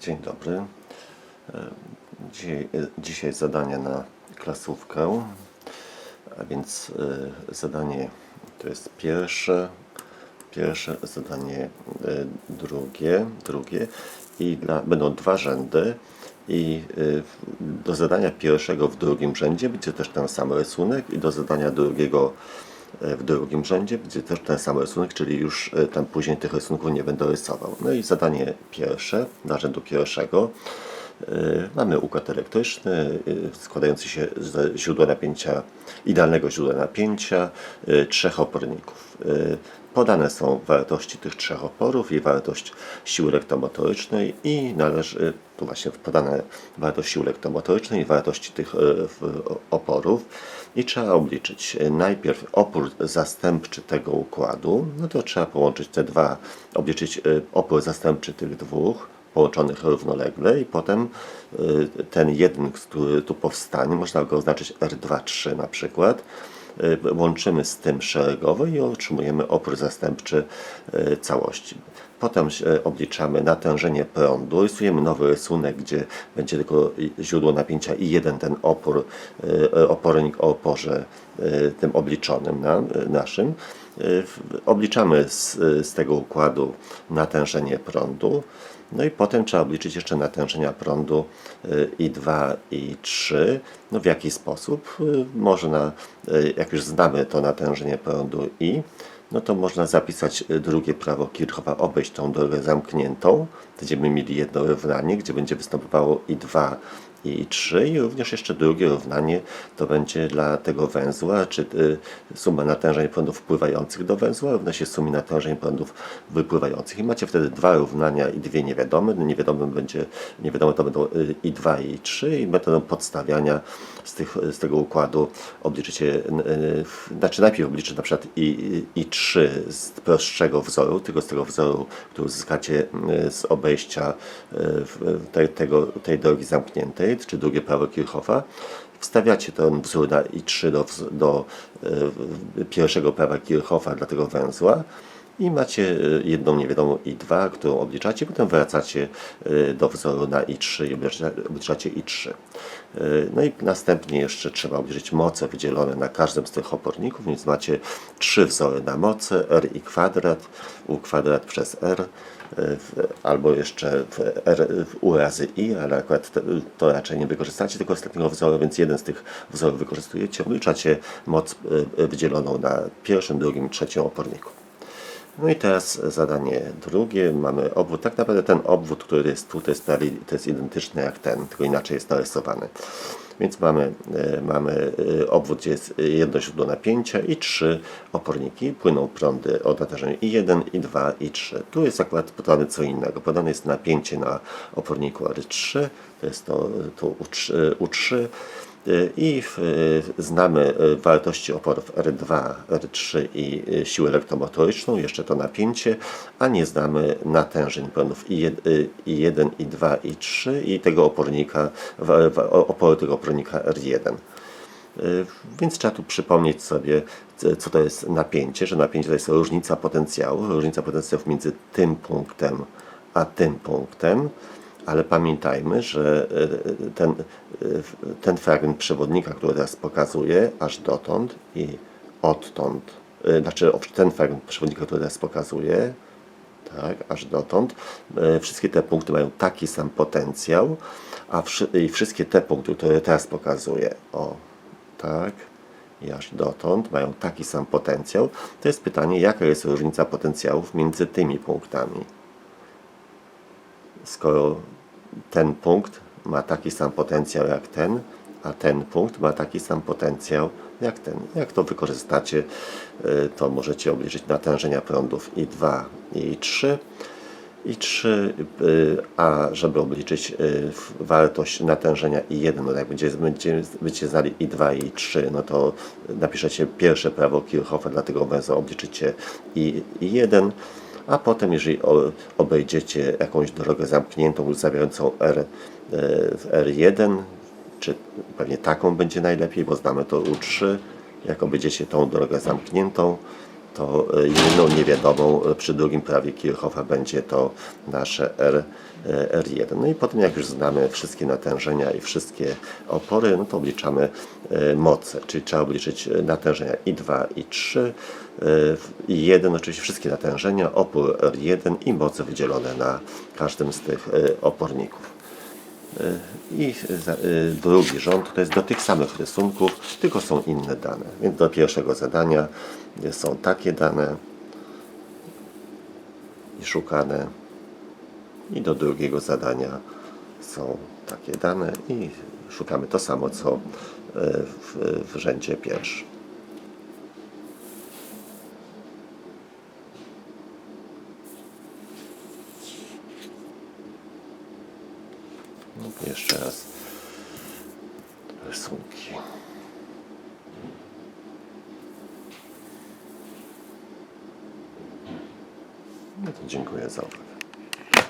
Dzień dobry. E, Dzisiaj, e, dzisiaj zadanie na klasówkę, a więc e, zadanie to jest pierwsze, pierwsze zadanie drugie, drugie i dla, będą dwa rzędy i do zadania pierwszego w drugim rzędzie będzie też ten sam rysunek i do zadania drugiego w drugim rzędzie będzie też ten sam rysunek, czyli już e, tam później tych rysunków nie będę rysował. No i zadanie pierwsze, dla rzędu pierwszego. E, Mamy układ elektryczny e, składający się z źródła napięcia, idealnego źródła napięcia, e, trzech oporników. Podane są wartości tych trzech oporów i wartość siły elektromotorycznej i należy, tu właśnie podane wartość siły elektromotorycznej i wartości tych oporów. I trzeba obliczyć najpierw opór zastępczy tego układu, no to trzeba połączyć te dwa, obliczyć opór zastępczy tych dwóch, połączonych równolegle i potem y, ten jeden, który tu powstanie, można go oznaczyć R2-3 na przykład, y, łączymy z tym szeregowo i otrzymujemy opór zastępczy y, całości. Potem obliczamy natężenie prądu, rysujemy nowy rysunek, gdzie będzie tylko źródło napięcia i jeden ten opór, opornik o oporze tym obliczonym na, naszym. Obliczamy z, z tego układu natężenie prądu. No i potem trzeba obliczyć jeszcze natężenia prądu y, I2 i 3. No w jaki sposób? Y, Można, y, jak już znamy to natężenie prądu I, no to można zapisać y, drugie prawo Kirchhoffa, obejść tą drogę zamkniętą. Będziemy mieli jedno równanie, gdzie będzie występowało I2 i 3 i również jeszcze drugie równanie to będzie dla tego węzła, czy y, suma natężeń prądów wpływających do węzła równa się sumie natężeń prądów wypływających. I macie wtedy dwa równania i dwie niewiadome. Niewiadome będzie, niewiadome to będą y, i 2 i 3 i metodą podstawiania z, tych, z tego układu obliczycie, y, znaczy najpierw obliczycie na przykład i, i 3 z prostszego wzoru, tylko z tego wzoru, który uzyskacie z obejścia tego, tej drogi zamkniętej, czy drugie prawo Kirchhoffa. Wstawiacie ten wzór na i3 do, do y, pierwszego prawa Kirchhoffa dla tego węzła i macie y, jedną niewiadomą i2, którą obliczacie, potem wracacie y, do wzoru na i3 i obliczacie, obliczacie i3. Y, No i następnie jeszcze trzeba obliczyć moce wydzielone na każdym z tych oporników, więc macie trzy wzory na moce, r i kwadrat, u kwadrat przez r, albo jeszcze w r w u razy i, ale akurat to raczej nie wykorzystacie tego ostatniego wzoru, więc jeden z tych wzorów wykorzystujecie, obliczacie moc wydzieloną na pierwszym, drugim trzecim oporniku. No i teraz zadanie drugie. Mamy obwód. Tak naprawdę ten obwód, który jest tu, to jest, to jest identyczny jak ten, tylko inaczej jest narysowany. Więc mamy, e, mamy e, obwód, gdzie jest jedno źródło napięcia i trzy oporniki. Płyną prądy o natężeniu i 1, i 2, i 3. Tu jest akurat podane co innego. Podane jest napięcie na oporniku R3, to jest to, to U3, U3 i w, znamy e, wartości oporów R2, R3 i siłę elektromotoryczną, jeszcze to napięcie, a nie znamy natężeń prądów I1, I1, I2, I3 i tego opornika, oporu tego opornika R1. Y, Więc trzeba tu przypomnieć sobie, co to jest napięcie, że napięcie to jest różnica potencjału, różnica potencjałów między tym punktem a tym punktem, ale pamiętajmy, że y, ten, y, ten fragment przewodnika, który teraz pokazuję, aż dotąd i odtąd, znaczy ten fragment przewodnika, który teraz pokazuję, tak, aż dotąd. E, Wszystkie te punkty mają taki sam potencjał, a wszy- i wszystkie te punkty, które teraz pokazuję, o, tak, i aż dotąd mają taki sam potencjał. To jest pytanie, jaka jest różnica potencjałów między tymi punktami. Skoro ten punkt ma taki sam potencjał jak ten, a ten punkt ma taki sam potencjał jak ten. Jak to wykorzystacie, y, to możecie obliczyć natężenia prądów I2 i I3. I3, y, a żeby obliczyć y, wartość natężenia I1, no jak będzie, będzie, będziecie znali I2 i I3, no to napiszecie pierwsze prawo Kirchhoffa dla tego węzła, obliczycie I, I1, a potem jeżeli obejdziecie jakąś drogę zamkniętą zawierającą R, y, w R1, czy pewnie taką będzie najlepiej, bo znamy to U3, jak obejdziecie tą drogę zamkniętą, to jedyną niewiadomą e, przy drugim prawie Kirchhoffa będzie to nasze R, e, R1. No i potem jak już znamy wszystkie natężenia i wszystkie opory, no to obliczamy e, moce, czyli trzeba obliczyć natężenia I2, I3, e, i 1, oczywiście wszystkie natężenia, opór R1 i moce wydzielone na każdym z tych oporników. I za- y, drugi rząd to jest do tych samych rysunków, tylko są inne dane. Więc do pierwszego zadania y, są takie dane i szukane. I do drugiego zadania są takie dane i szukamy to samo, co w, w rzędzie pierwszym. Jeszcze raz rysunki. No to dziękuję za uwagę.